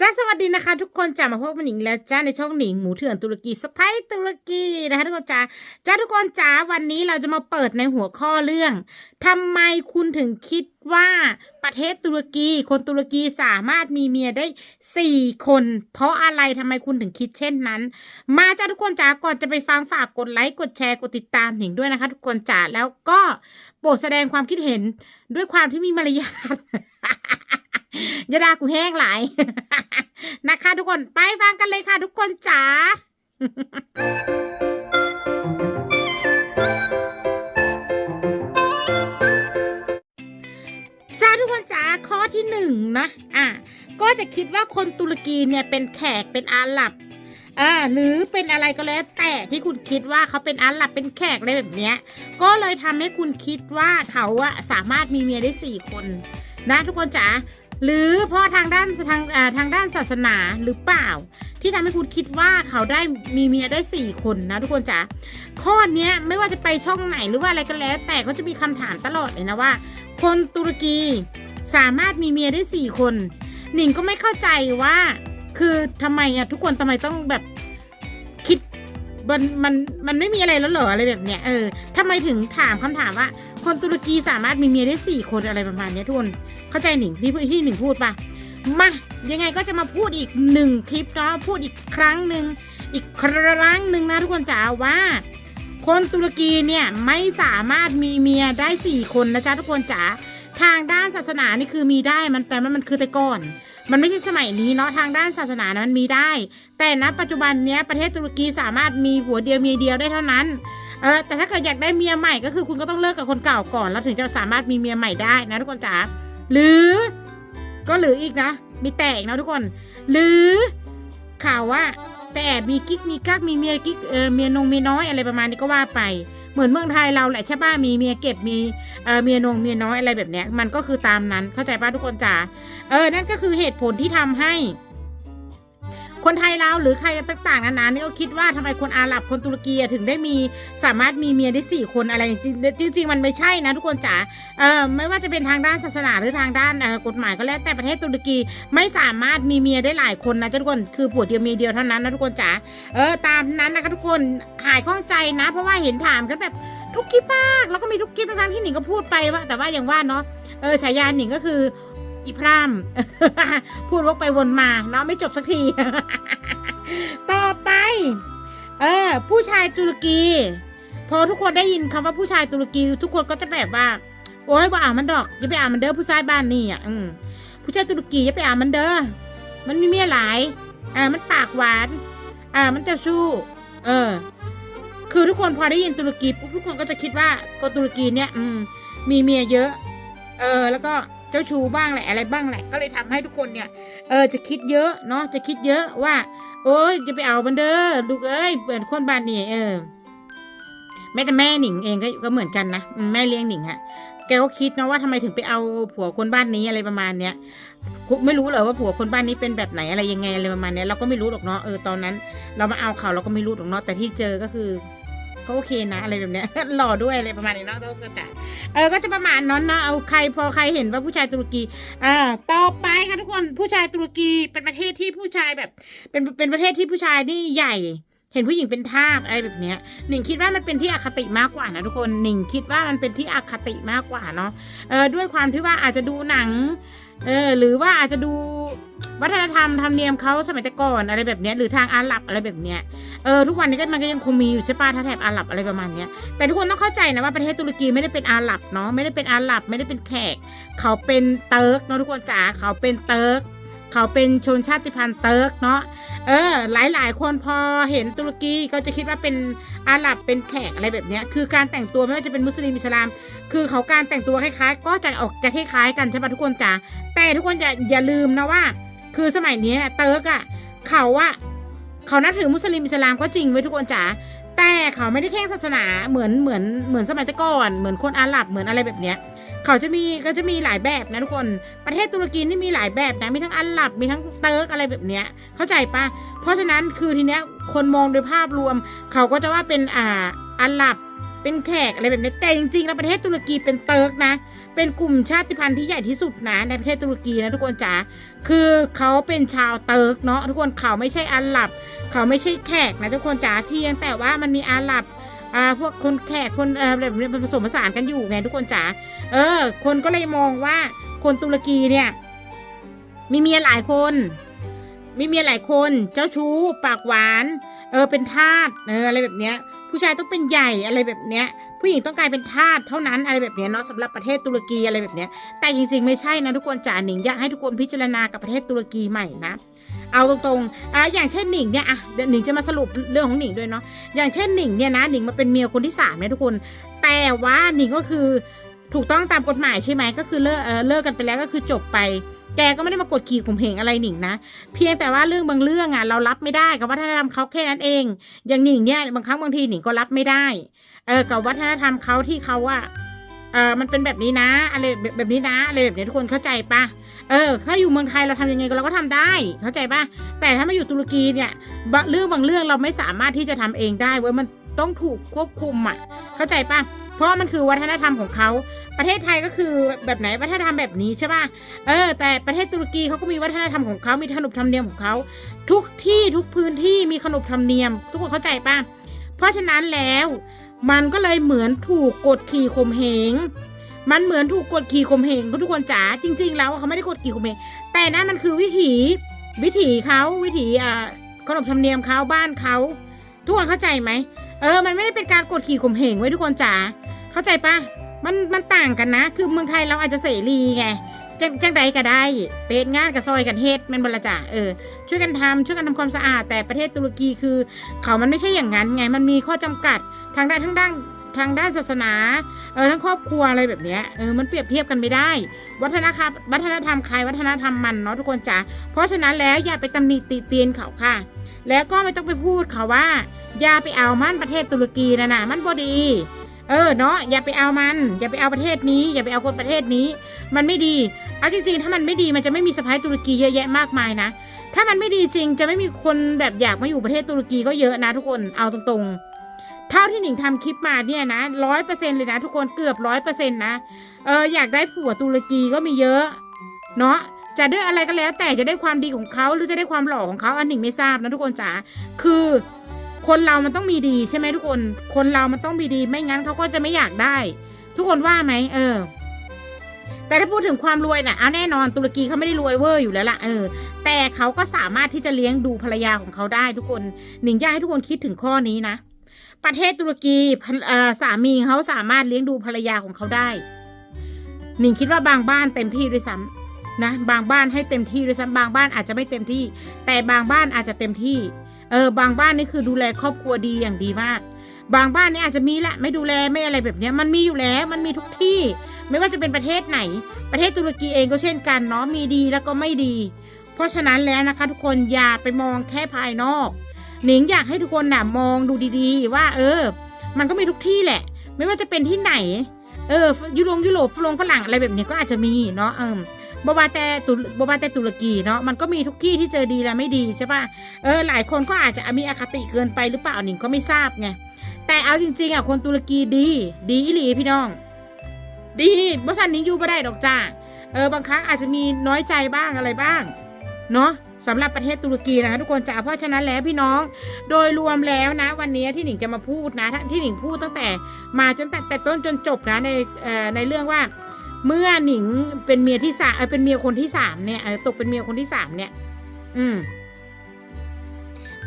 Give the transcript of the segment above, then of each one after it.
จ้าสวัสดีนะคะทุกคนจ้ามาพบกันอีกแล้วจ้าในช่องหนิงหมูเถื่อนตุรกีสไปตุรกีนะคะทุกคนจ้าจ้าทุกคนจ้าวันนี้เราจะมาเปิดในหัวข้อเรื่องทำไมคุณถึงคิดว่าประเทศตุรกี คนตุรกีสามารถมีเมียได้สี่คน เพราะอะไรทำไมคุณถึงคิดเช่นนั้น มาจ้าทุกคนจ้าก่อนจะไปฟังฝากกดไลค์กดแชร์กดติดตามหนิงด้วยนะคะ ทุกคนจ้าแล้วก็โปรดแสดงความคิดเห็นด้วยความที่มีมารยาท ยาด่ากูแห้งหลาย นะคะทุกคนไปฟังกันเลยค่ะ ทุกคนจ๋าจ้าทุกคนจ๋าข้อที่หนึ่งนะ อะ ก็จะคิดว่าคนตุรกีเนี่ยเป็นแขกเป็นอาหรับอ่าหรือเป็นอะไรก็แล้วแต่ที่คุณคิดว่าเขาเป็นอาหรับเป็นแขกอะไรแบบเนี้ย ก็เลยทำให้คุณคิดว่าเขาอะสามารถมีเมียได้สี่คน นะทุกคนจ๋า หรือเพราะทางด้านทางทางด้านศาสนาหรือเปล่า ที่ทำให้คุณคิดว่าเขาได้มีเมียได้สี่คนนะทุกคนจ๋าข้อเนี้ยไม่ว่าจะไปช่องไหนหรือว่าอะไรก็แล้ว แต่ก็จะมีคำถามตลอดเลยนะว่า คนตุรกีสามารถมีเมียได้สี่คน หนิงก็ไม่เข้าใจว่า คือทำไมอะทุกคนทำไมต้องแบบคิดมันมันมันไม่มีอะไรแล้วเหรออะไรแบบเนี้ยเออทำไมถึงถามคำถามว่า คนตุรกีสามารถมีเมียได้สี่คนอะไรประมาณเนี้ยทุกคน เข้าใจหนิงที่ที่หนิงพูดปะมายังไงก็จะมาพูดอีกหนึ่งคลิปเนาะพูดอีกครั้งหนึ่งอีกครั้งหนึ่งนะทุกคนจ๋าว่า คนตุรกีเนี่ยไม่สามารถมีเมียได้สี่คนนะจ๊ะทุกคนจ๋าทางด้านศาสนานี่คือมีได้มันแต่มันมันคือแต่ก่อน มันไม่ใช่สมัยนี้เนาะทางด้านศาสนานะมันมีได้ แต่ณปัจจุบันเนี้ยประเทศตุรกีสามารถมีผัวเดียวเมียเดียวได้เท่านั้นเออแต่ถ้าเกิดอยากได้เมียใหม่ก็คือคุณก็ต้องเลิกกับคนเก่าก่อน แล้วถึงจะสามารถมีเมียใหม่ได้นะทุกคนจ๋า หรือก็หรืออีกนะ มีแต่อีกนะทุกคน หรือข่าวว่าแอบมีกิ๊กมีกักมีเมียกิ๊กเออเมียนงเมียน้อยอะไรประมาณนี้ก็ว่าไป เหมือนเมืองไทยเราแหละใช่ป่ะมีเมียเก็บมีเออเมียนงเมียน้อยอะไรแบบเนี้ยมันก็คือตามนั้นเข้าใจป่ะทุกคนจ๋าเออนั่นก็คือเหตุผลที่ทำให้ คนไทยเราหรือใครต่างๆนานานี่ก็คิดว่าทำไมคนอาหรับคนตุรกีถึงได้มีสามารถมีเมียได้สี่คนอะไรจริงจริงๆมันไม่ใช่นะทุกคนจ๋าเออไม่ว่าจะเป็นทางด้านศาสนาหรือทางด้านกฎหมายก็แล้วแต่ประเทศตุรกีไม่สามารถมีเมียได้หลายคนนะทุกคนคือผัวเดียวเมียเดียวเท่านั้นนะทุกคนจ๋าเออตามนั้นนะคะทุกคนหายข้องใจนะ เพราะว่าเห็นถามกันแบบทุกคลิปมากแล้วก็มีทุกคลิปทั้งที่หนิงก็พูดไปว่าแต่ว่าอย่างว่าเนาะเออฉายาหนิงก็คือ อีพรามพูดวกไปวนมาเนาะไม่จบสักที ต่อไป เออ ผู้ชายตุรกี พอทุกคนได้ยินคำว่าผู้ชายตุรกี ทุกคนก็จะแบบว่า โอ้ยว่าอ่านมันดอกอย่าไปอ่านมันเด้อผู้ชายบ้านนี่อะอืมผู้ชายตุรกีอย่าไปอ่านมันเด้อมันมีเมียหลาย อ่า มันปากหวาน อ่า มันเจ้าชู้ เออ คือทุกคนพอได้ยินตุรกีปุ๊บทุกคนก็จะคิดว่าคนตุรกีเนี่ย อืม มีเมียเยอะ เออ แล้วก็ เจ้าชู้บ้างแหละอะไรบ้างแหละ ก็เลยทำให้ทุกคนเนี่ยเออจะคิดเยอะเนาะจะคิดเยอะว่า โอ้ยจะไปเอามันเด้อลูกเอ้ยเปิดคนบ้านนี่เออแม้แต่แม่หนิงเองก็ก็เหมือนกันนะแม่เลี้ยงหนิงอะแกก็คิดนะว่าทำไมถึงไปเอาผัวคนบ้านนี้อะไรประมาณเนี้ยไม่รู้เหรอว่าผัวคนบ้านนี้เป็นแบบไหนอะไรยังไงอะไรประมาณเนี้ยเราก็ไม่รู้หรอกเนาะเออตอนนั้น เรามาเอาเขาเราก็ไม่รู้หรอกเนาะแต่ที่เจอก็คือ เขาโอเคนะ อะไรแบบเนี้ยหล่อด้วยอะไรประมาณนี้เนาะก็จะเออก็จะประมาณนั้นเนาะเอาใครพอใครเห็นว่าผู้ชายตุรกีอ่าต่อไปค่ะทุกคนผู้ชายตุรกีเป็นประเทศที่ผู้ชายแบบ เป็นเป็นประเทศที่ผู้ชายนี่ใหญ่เห็นผู้หญิงเป็นทาสอะไรแบบเนี้ยหนิงคิดว่ามันเป็นที่อคติมากกว่านะทุกคนหนิงคิดว่ามันเป็นที่อคติมากกว่าเนาะเออด้วยความที่ว่าอาจจะดูหนัง เออ หรือว่าอาจจะดูวัฒนธรรมธรรมเนียมเขาสมัยแต่ก่อนอะไรแบบเนี้ยหรือทางอาหรับอะไรแบบเนี้ยเออทุกวันนี้ก็มันก็ยังคงมีอยู่ใช่ป่ะถ้าแถบอาหรับอะไรประมาณเนี้ยแต่ทุกคนต้องเข้าใจนะว่าประเทศตุรกีไม่ได้เป็นอาหรับเนาะไม่ได้เป็นอาหรับไม่ได้เป็นแขก เขาเป็นเติร์กเนาะทุกคนจ๋าเขาเป็นเติร์ก เขาเป็นชนชาติพันธุ์เติร์กเนาะเออหลายหลายๆ คนพอเห็นตุรกีก็จะคิดว่าเป็นอาหรับเป็นแขกอะไรแบบเนี้ยคือการแต่งตัวไม่ว่าจะเป็นมุสลิมอิสลาม คือเขาการแต่งตัวคล้ายๆ ก็จะออกจะคล้ายๆกันใช่ปะทุกคนจ๋าแต่ทุกคนอย่าอย่าลืมนะว่า คือสมัยนี้เติร์กอะเขาอะเขานับถือมุสลิมอิสลามก็จริงไว้ทุกคนจ๋า แต่เขาไม่ได้แข่งศาสนาเหมือนเหมือนเหมือนสมัยต่ก่อนเหมือนคนอาหรับเหมือนอะไรแบบเนี้ยเขาจะมีก็จะมีหลายแบบนะทุกคนประเทศตุรกีนี่มีหลายแบบนะมีทั้งอาหรับมีทั้งเติร์กอะไรแบบเนี้ยเข้าใจปะเพราะฉะนั้นคือทีเนี้ยคนมองโดยภาพรวม เขาก็จะว่าเป็นอ่าอาหรับเป็นแขกอะไรแบบนี้แต่จริงๆแล้วประเทศตุรกีเป็นเติร์กนะ เป็นกลุ่มชาติพันธุ์ที่ใหญ่ที่สุดนะในประเทศตุรกีนะทุกคนจ๋าคือเขาเป็นชาวเติร์กเนาะทุกคนเขาไม่ใช่อาหรับ เขาไม่ใช่แขกนะทุกคนจ๋าเพียงแต่ว่ามันมีอาหรับอ่าพวกคนแขกคนเออแบบนี้ผสมผสานกันอยู่ไงทุกคนจ๋าเออ คนก็เลยมองว่าคนตุรกีเนี่ย มีเมียหลายคน มีเมียหลายคน เจ้าชู้ปากหวาน เออเป็นทาสเอออะไรแบบเนี้ย ผู้ชายต้องเป็นใหญ่อะไรแบบเนี้ย ผู้หญิงต้องกลายเป็นทาสเท่านั้นอะไรแบบเนี้ยเนาะสำหรับประเทศตุรกีอะไรแบบเนี้ย แต่จริงๆไม่ใช่นะทุกคนจ๋าหนิงอยากให้ทุกคนพิจารณากับประเทศตุรกีใหม่นะ เอาตรงๆอะอย่างเช่นหนิงเนี่ยอะเดี๋ยวหนิงจะมาสรุปเรื่องของหนิงด้วยเนาะอย่างเช่นหนิงเนี่ยนะหนิงมาเป็นเมียคนที่สามเนี่ยทุกคน แต่ว่าหนิงก็คือถูกต้องตามกฎหมายใช่ไหมก็คือเลิกเออเลิกกันไปแล้วก็คือจบไป แกก็ไม่ได้มากดขี่ข่มเหงอะไรหนิงนะ เพียงแต่ว่าเรื่องบางเรื่องอะเรารับไม่ได้กับวัฒนธรรมเขาแค่นั้นเอง อย่างหนิงเนี่ยบางครั้งบางทีหนิงก็รับไม่ได้เออกับวัฒนธรรมเขาที่เขาว่าเออมันเป็นแบบนี้นะอะไรแบบนี้นะอะไรแบบนี้ทุกคนเข้าใจปะ เออถ้าอยู่เมืองไทยเราทำยังไงก็เราก็ทำได้ เข้าใจปะแต่ถ้ามาอยู่ตุรกีเนี่ยเรื่องบางเรื่องเราไม่สามารถที่จะทำเองได้เว้ยมันต้องถูกควบคุมอะ เข้าใจปะเพราะว่ามันคือวัฒนธรรมของเขา ประเทศไทยก็คือแบบไหนวัฒนธรรมแบบนี้ใช่ปะเออ แต่ประเทศตุรกีเขาก็มีวัฒนธรรมของเขา มีขนบธรรมเนียมของเขา ทุกที่ทุกพื้นที่มีขนบธรรมเนียม ทุกคนเข้าใจป่ะ เพราะฉะนั้นแล้ว มันก็เลยเหมือนถูกกดขี่ข่มเหง มันเหมือนถูกกดขี่ข่มเหงทุกคนจ๋าจริง ๆ แล้วเขาไม่ได้กดขี่ข่มเหงแต่นั่นมันคือวิถีวิถีเขาวิถีอ่าขนบธรรมเนียมเขาบ้านเขาทุกคนเข้าใจไหมเออ มันไม่ได้เป็นการกดขี่ข่มเหงไว้ทุกคนจ๋าเข้าใจปะมันมันต่างกันนะ คือเมืองไทยเราอาจจะเสรีไงจังจังใดก็ได้ เป็นงานกับซอยกันเฮ็ดมันบละจ่าเออ ช่วยกันทำช่วยกันทำความสะอาด แต่ประเทศตุรกีคือ เขามันไม่ใช่อย่างนั้นไง มันมีข้อจำกัดทางด้านทั้งด้าน ทางด้านศาสนาเออทั้งครอบครัวอะไรแบบเนี้ยเออมันเปรียบเทียบกันไม่ได้ วัฒนธรรมวัฒนธรรมใครวัฒนธรรมมันเนาะทุกคนจ๋าเพราะฉะนั้นแล้วอย่าไปตำหนิติเตียนเขาค่ะ แล้วก็ไม่ต้องไปพูดเขาว่า อย่าไปเอามันประเทศตุรกีนะนะมันบ่ดีเออเนาะอย่าไปเอามัน อย่าไปเอาประเทศนี้ อย่าไปเอาคนประเทศนี้ มันไม่ดีเอาจริงๆ ถ้ามันไม่ดีมันจะไม่มีสะพายตุรกีเยอะแยะมากมายนะ ถ้ามันไม่ดีจริงจะไม่มีคนแบบอยากมาอยู่ประเทศตุรกีก็เยอะนะทุกคนเอาตรงๆ เท่าที่หนิงทำคลิปมาเนี่ยนะร้อยเปอร์เซ็นเลยนะทุกคนเกือบร้อยเปอร์เซ็นนะเอออยากได้ผัวตุรกีก็มีเยอะ เนาะจะด้วยอะไรก็แล้ว แต่จะได้ความดีของเขาหรือจะได้ความหล่อของเขาอันหนิงไม่ทราบนะทุกคนจ๋าคือคนเรามันต้องมีดีใช่ไหมทุกคน คนเรามันต้องมีดีไม่งั้นเขาก็จะไม่อยากได้ ทุกคนว่าไหมเออ แต่ถ้าพูดถึงความรวยน่ะเอาแน่นอนตุรกีเขาไม่ได้รวยเวอร์อยู่แล้วล่ะเออ แต่เขาก็สามารถที่จะเลี้ยงดูภรรยาของเขาได้ทุกคนหนิงอยากให้ทุกคนคิดถึงข้อนี้นะ ประเทศตุรกีสามีเขาสามารถเลี้ยงดูภรรยาของเขาได้หนิงคิดว่าบางบ้านเต็มที่ด้วยซ้ำนะ บางบ้านให้เต็มที่ด้วยซ้ำบางบ้านอาจจะไม่เต็มที่ แต่บางบ้านอาจจะเต็มที่ เออบางบ้านนี่คือดูแลครอบครัวดีอย่างดีมาก บางบ้านนี่อาจจะมีแหละไม่ดูแลไม่อะไรแบบนี้มันมีอยู่แล้วมันมีทุกที่ ไม่ว่าจะเป็นประเทศไหน ประเทศตุรกีเองก็เช่นกันเนาะมีดีแล้วก็ไม่ดี เพราะฉะนั้นแล้วนะคะ ทุกคนอย่าไปมองแค่ภายนอก หนิงอยากให้ทุกคนน่ะมองดูดีๆ ว่า เออ มันก็มีทุกที่แหละ ไม่ว่าจะเป็นที่ไหน เออ ยุโรปยุโรปฝรั่งฝรั่งอะไรแบบนี้ก็อาจจะมีเนาะเออบาบาแต่ตุบาบาแต่ตุรกีเนาะมันก็มีทุกที่ที่เจอดีและไม่ดีใช่ปะเออหลายคนก็อาจจะมีอคติเกินไปหรือเปล่าหนิงก็ไม่ทราบไงแต่เอาจริงๆอะคนตุรกีดี ดีอีหลีพี่น้อง ดีบริษัทนี้อยู่ไม่ได้ดอกจ้าเออบางครั้งอาจจะมีน้อยใจบ้างอะไรบ้าง เนาะ สำหรับประเทศตุรกีนะคะทุกคนจ๋าเพราะฉะนั้นแล้วพี่น้อง โดยรวมแล้วนะ วันนี้ที่หนิงจะมาพูดนะที่หนิงพูดตั้งแต่มาจนแต่แต่ต้นจนจบนะในในเรื่องว่า เมื่อหนิงเป็นเมียที่สามเป็นเมียคนที่สามเนี่ยตกเป็นเมียคนที่สามเนี่ย อืม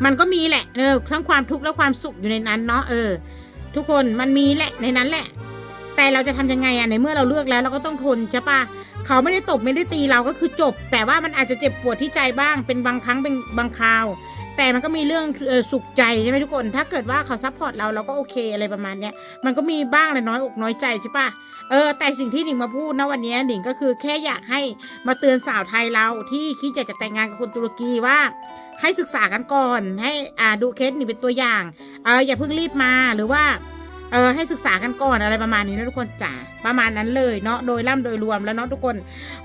มันก็มีแหละเออทั้งความทุกข์และความสุขอยู่ในนั้นเนาะเออ ทุกคนมันมีแหละในนั้นแหละ แต่เราจะทำยังไงอะในเมื่อเราเลือกแล้วเราก็ต้องทนใช่ปะ เขาไม่ได้ตบไม่ได้ตีเราก็คือจบ แต่ว่ามันอาจจะเจ็บปวดที่ใจบ้าง เป็นบางครั้งเป็นบางคราว แต่มันก็มีเรื่องออสุขใจใช่ไหมทุกคน ถ้าเกิดว่าเขาซัพพอร์ตเราเราก็โอเคอะไรประมาณเนี้ย มันก็มีบ้างเลยน้อยอกน้อยใจใช่ปะเออแต่สิ่งที่หนิงมาพูดนะวันนี้หนิงก็คือแค่อยากให้มาเตือนสาวไทยเราที่คิดอยากจะแต่งงานกับคนตุรกีว่าให้ศึกษากันก่อน ให้อ่าดูเคสนี่เป็นตัวอย่างเอออย่าเพิ่งรีบมาหรือว่า ออให้ศึกษากันก่อนอะไรประมาณนี้นะทุกคนจ๋าประมาณนั้นเลยเนาะโดยร่ำโดยรวมแล้วเนาะทุกคน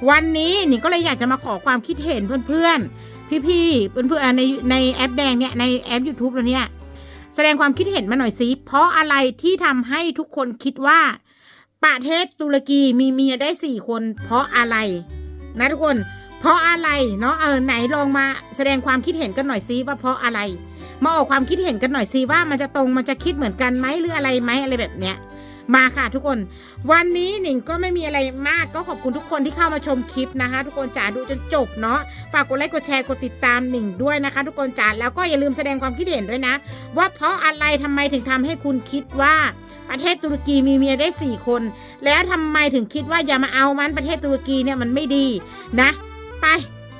วันนี้หนิงก็เลยอยากจะมาขอความคิดเห็นเพื่อนๆ พี่ๆเพื่อนๆในในแอปแดงเนี่ยในแอป YouTube เราเนี่ยแสดงความคิดเห็นมาหน่อยสิเพราะอะไรที่ทำให้ทุกคนคิดว่า ประเทศตุรกีมีเมียได้สี่คน เพราะอะไรนะทุกคน เพราะอะไรเนาะเออไหนลองมาแสดงความคิดเห็นกันหน่อยซิว่าเพราะอะไร มาออกความคิดเห็นกันหน่อยซิว่ามันจะตรงมันจะคิดเหมือนกันไหมหรืออะไรไหมอะไรแบบเนี้ยมาค่ะทุกคน วันนี้หนิงก็ไม่มีอะไรมากก็ขอบคุณทุกคนที่เข้ามาชมคลิปนะคะ ทุกคนจ๋าดูจนจบเนาะฝากกดไลค์กดแชร์กดติดตามหนิงด้วยนะคะ ทุกคนจ๋าแล้วก็อย่าลืมแสดงความคิดเห็นด้วยนะ ว่าเพราะอะไรทำไมถึงทำให้คุณคิดว่าประเทศตุรกีมีเมียได้สี่คน แล้วทำไมถึงคิดว่าอย่ามาเอามันประเทศตุรกีเนี่ยมันไม่ดีนะ ไป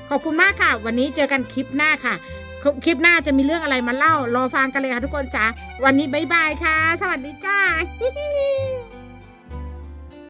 ขอบคุณมากค่ะ วันนี้เจอกันคลิปหน้าค่ะ คลิปหน้าจะมีเรื่องอะไรมาเล่ารอฟังกันเลยค่ะทุกคนจ้าวันนี้บายบายค่ะ สวัสดีจ้า